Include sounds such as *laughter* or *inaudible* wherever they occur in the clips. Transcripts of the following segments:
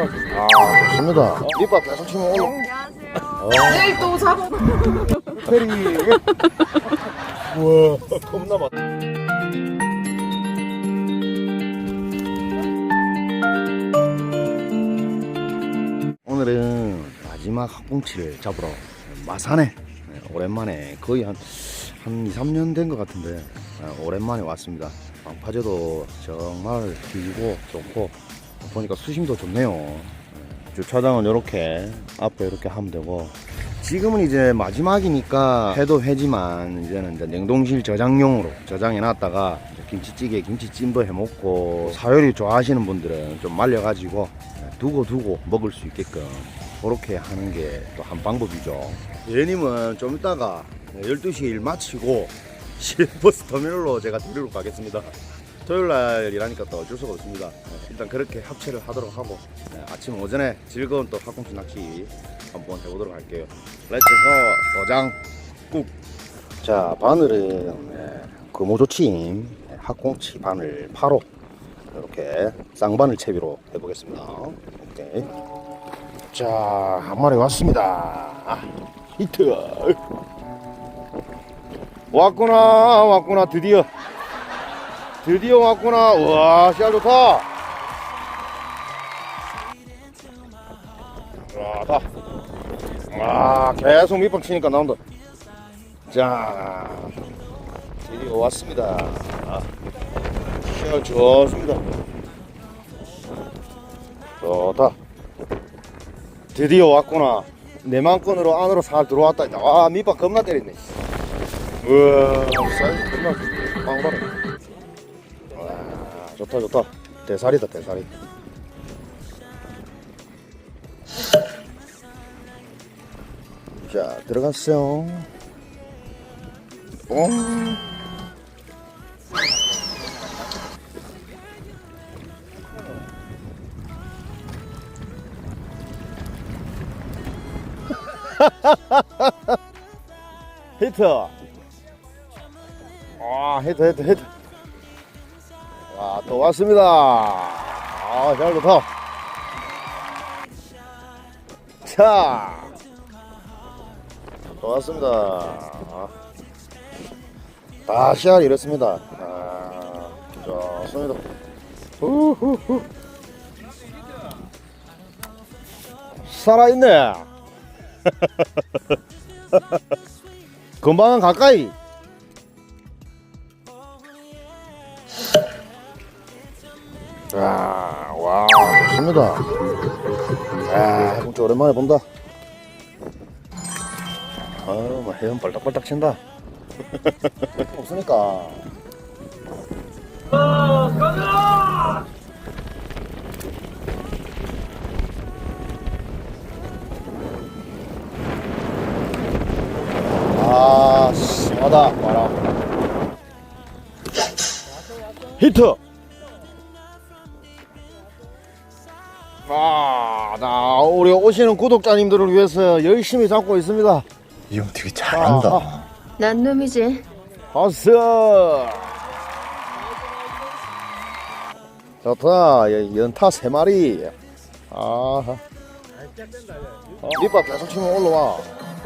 아, 좋습니다. 밑밥 계속 치면 올라. 내일 또 잡아. 페리. 우와, 겁나 많. 오늘은 마지막 학꽁치를 잡으러 마산에 네, 오랜만에 거의 한, 한 2, 3년 된 것 같은데 아, 오랜만에 왔습니다. 방파제도 정말 길고 좋고 보니까 수심도 좋네요. 네, 주차장은 이렇게 앞에 이렇게 하면 되고 지금은 이제 마지막이니까 해도 회지만 이제는 이제 냉동실 저장용으로 저장해 놨다가 김치찌개, 김치찜도 해 먹고 사요리 좋아하시는 분들은 좀 말려 가지고 두고 두고 먹을 수 있게끔 그렇게 하는 게 또 한 방법이죠. 예님은 좀 이따가 12시에 일 마치고 *laughs* 실버스 터미널로 제가 데리러 가겠습니다. 토요일 날이라니까 또 어쩔 수가 없습니다. 네, 일단 그렇게 합체를 하도록 하고 네, 아침 오전에 즐거운 또 학꽁치 낚시 한번 해보도록 할게요. 렛츠고 도장 꾹. 자 바늘은 네, 금오조침 네, 학꽁치 바늘 8호 이렇게 쌍바늘 채비로 해보겠습니다. 오케이. 자 한 마리 왔습니다. 아, 히트. 왔구나 왔구나 드디어 드디어 왔구나. 우와 씨알 좋다. 와 다. 와 계속 밑밥 치니까 나온다. 자 드디어 왔습니다. 아, 씨알 좋습니다. 좋다. 드디어 왔구나. 내 맘건으로 안으로 살 들어왔다. 와 밑밥 겁나 때렸네. 우와 사이즈 겁나 빵빵해 와 좋다 좋다. 대살이다 대살이. 자 들어갔어요. 어? *laughs* 히트. 아 히트 히트 히트. 와 또 왔습니다. 아 잘 좋다. 자 또 왔습니다. 아, 다 씨알 이렇습니다. 아 좋습니다. 후후후. 살아있네. *laughs* 금방은 가까이 아, 와, 좋습니다. 아, 진짜 오랜만에 본다. 아, 뭐 해연 발딱발딱 친다. 없으니까. 아, 심하다, 바람. 히트! 아, 나 우리 오시는 구독자님들을 위해서 열심히 잡고 있습니다. 이 형 되게 아, 잘한다. 아, 난 놈이지. 어서. 좋다. 여- 연타 세 마리. 아. 어, 밑밥 계속 치면 올라와.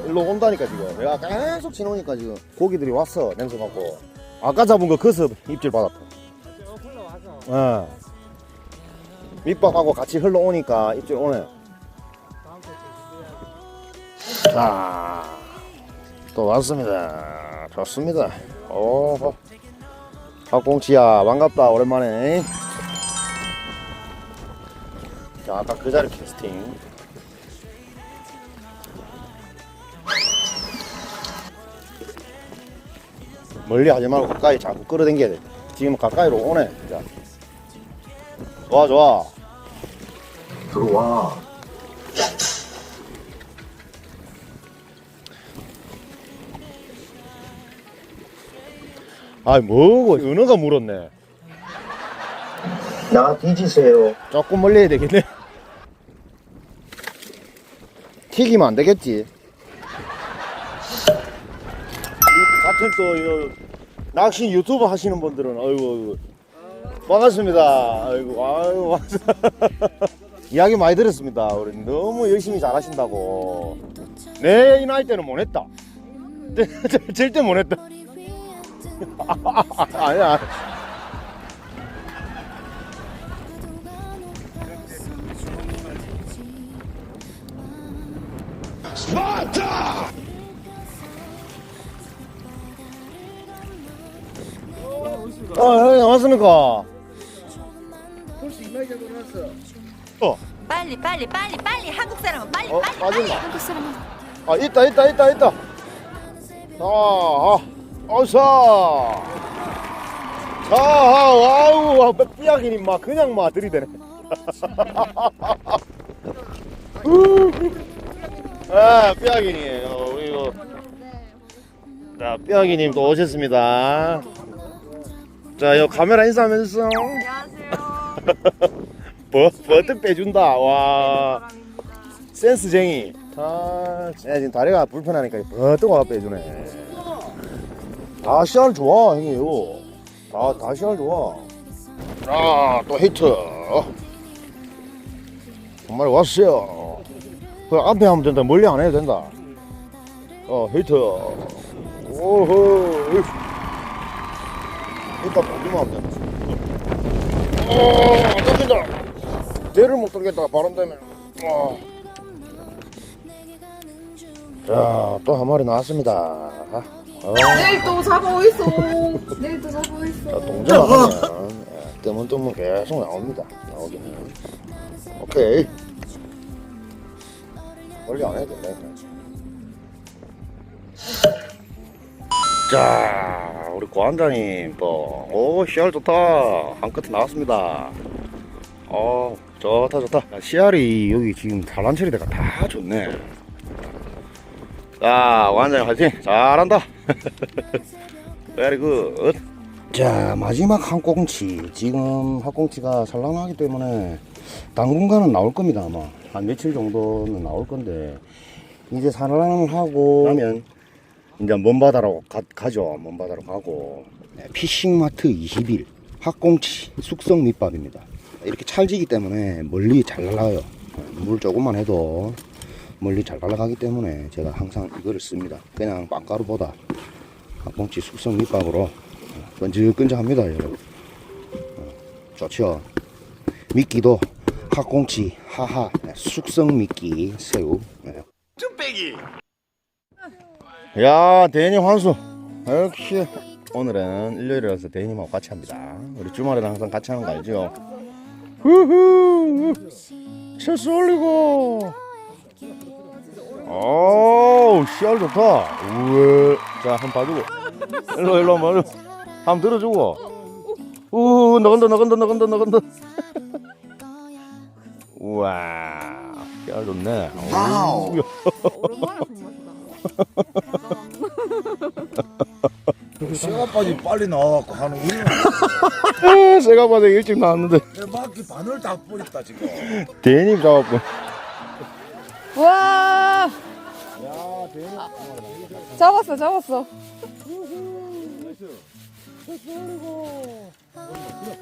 일로 온다니까 지금. 내가 계속 치노니까 지금 고기들이 왔어 냄새 맡고. 아까 잡은 거 그서 입질 받았다. 어. 밑밥하고 같이 흘러오니까 입질 오네. 자, 또 왔습니다. 좋습니다. 오, 박공치야 반갑다 오랜만에. 자, 아까 그 자리 캐스팅. 멀리 하지 말고 가까이 자꾸 끌어당겨야 돼. 지금 가까이로 오네. 자. 좋아, 좋아. 들어와. 아이, 뭐고, 은어가 물었네. 나 뒤지세요. 조금 멀리 해야 되겠네. 튀기면 안 되겠지. 이 같은 또, 이거, 낚시 유튜브 하시는 분들은, 아이고, 아이고. 반갑습니다. 아이고, 아이고. *laughs* 이야기 많이 들었습니다. 우리 너무 열심히 잘하신다고. 내 이 나이 때는 못했다. 절대 못했다. *laughs* 아니야. 아, 형님 나왔습니까? 어, 빨리 빨리 빨리 빨리 한국 사람은 빨리 어, 빨리 빠졌나? 한국 사람 아, 있다, 있다, 있다, 있다. 자, 아, 어서. 자, 아, 와우, 삐약이니 막 그냥 막 들이대네. *laughs* 아, 삐약이니, 어, 우리 이거. 자, 삐약이님 또 오셨습니다. 자, 요 카메라 인사 한번 해주세요. 안녕하세요 버, 버뜩 빼준다. 와. 센스쟁이. 아, 야, 지금 다리가 불편하니까 버뜩 와가 빼주네. 다 시알 좋아, 형이요. 다, 다 시알 좋아. 아, 또 히트. 정말 왔어요. 그 앞에 하면 된다. 멀리 안 해도 된다. 어, 히트. 오호. 이따 보기만 하면. 어, 안 잡힌다. 대를 못 들겠다. 바람 때문에. 어. 자, 또 한 마리 나왔습니다. 어, 내일 또 잡아 있어 내일 또 잡아 있어 자, 동전 하면 뜨문뜨문 계속 나옵니다. 나오기는. 오케이. 멀리 안 해도 된다. 자, 우리 고한장님 또, 오, 씨알 좋다. 한 끝에 나왔습니다. 어, 좋다, 좋다. 야, 씨알이 여기 지금 산란 처리대가 다 좋네. 자, 고한장님 화이팅! 잘한다. *laughs* 베리 굿. 자, 마지막 한 꽁치. 지금 한 꽁치가 산란하기 때문에 당분간은 나올 겁니다, 아마. 한 며칠 정도는 나올 건데, 이제 산란을 하고 나면 이제 먼바다로 가, 가죠. 먼바다로 가고 네, 피싱마트 20일 학꽁치 숙성 밑밥입니다. 이렇게 찰지기 때문에 멀리 잘 날아가요. 물 조금만 해도 멀리 잘 날아가기 때문에 제가 항상 이거를 씁니다. 그냥 빵가루보다 학꽁치 숙성 밑밥으로 끈적끈적합니다, 여러분. 어, 좋죠. 미끼도 학꽁치 하하 네, 숙성 미끼 새우. 네. 야, 대님 환수. 역시 오늘은 일요일이라서 대님하고 같이 합니다. 우리 주말에는 항상 같이 하는 거 알죠? 후후. 실수 올리고. 오, 씨알 좋다. 우we. 자, 한 번 봐주고. 일로, 일로, 한번. 일로. 한번 들어주고. 우, 너건다, 너건다, 너건다, 너건다. 우와, 씨알 좋네. 와우. 시간까지 빨리 나와갖고 하는 아, 제가 봐도 일찍 나왔는데. 내 바퀴 바늘 다 뿌렸다 지금. 대님 잡았고. 와 잡았어 잡았어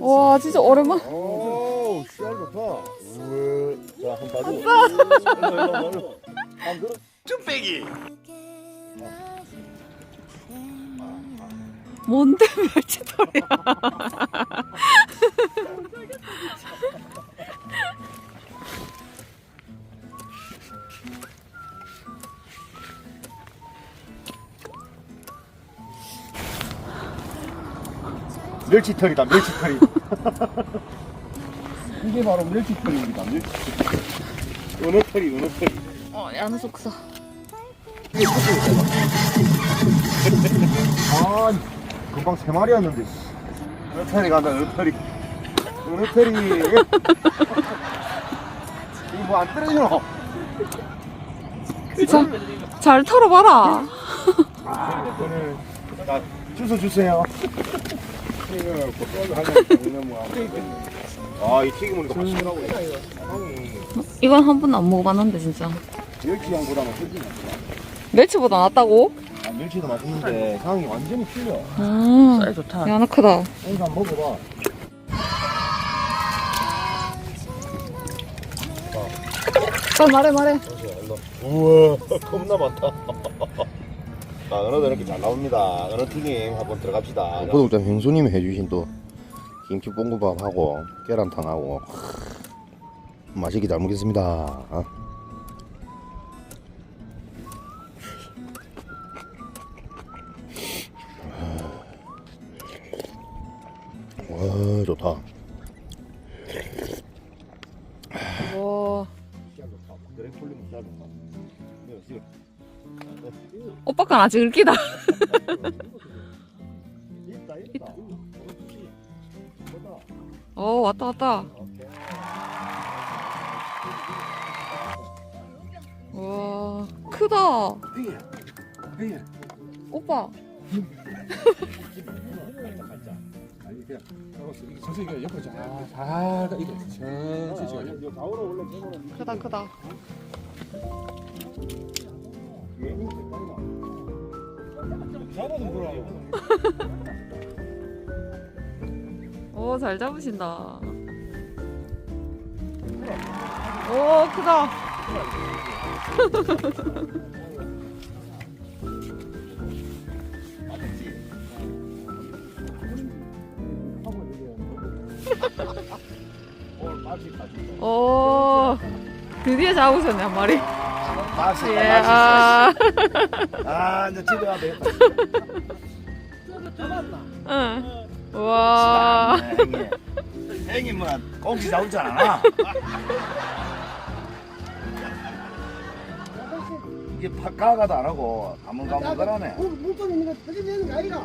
와 진짜 오랜만 오, 씨알 좋다. 자, 한 번. 한번 들어. *laughs* 뭔데 멸치털이야 멸치털이다, 멸치털이. 이게 바로 멸치털입니다, 멸치털. 은어털이, 은어털이. 어 야는 속사 아, 금방 세 마리였는데. 씨. 은어털이 간다, 은어털이. 은어털이. *laughs* 이거 뭐 안 떨어지노? 잘 털어봐라 아, 오늘 자, 주소 주세요. *laughs* 아, 이 튀김은 맛있더라고요. 향이 이건 한 번도 안 먹어봤는데 진짜 멸치향보다는 튀김이 멸치보다 낫다고? 아, 멸치도 맛있는데 향이 완전히 틀려. 음 쌀 좋다 야 나 크다 이거 한번 먹어봐. 빨리 말해 말해. 우와 *laughs* 겁나 많다 *laughs* 아 은어도 이렇게 잘 나옵니다 은어 튀김 한번 들어갑시다 구독자 형수님이 해주신 또 김치 볶음밥하고 계란탕하고 맛있게 잘 먹겠습니다 아. 와 좋다 와. 오빠 건 아직 긁기다. *laughs* 어 왔다 왔다. 와 크다. 오빠. *laughs* 선생님 이거 옆에 잘, 잘 이거 천천히 찍어줘. 크다 크다. 오, 잘 잡으신다. 오, 크다. *laughs* 오, 드디어 잡으셨네, 한 마리. 맛있다 예, 맛있어 아, 아 이제 집에 가야 되겠다 응. 와. 형님 형님 뭐 공지 나올 줄 아나 이게 파카가도 안 하고 가물가물하네 물건 있는 거 터지는 거 아니라?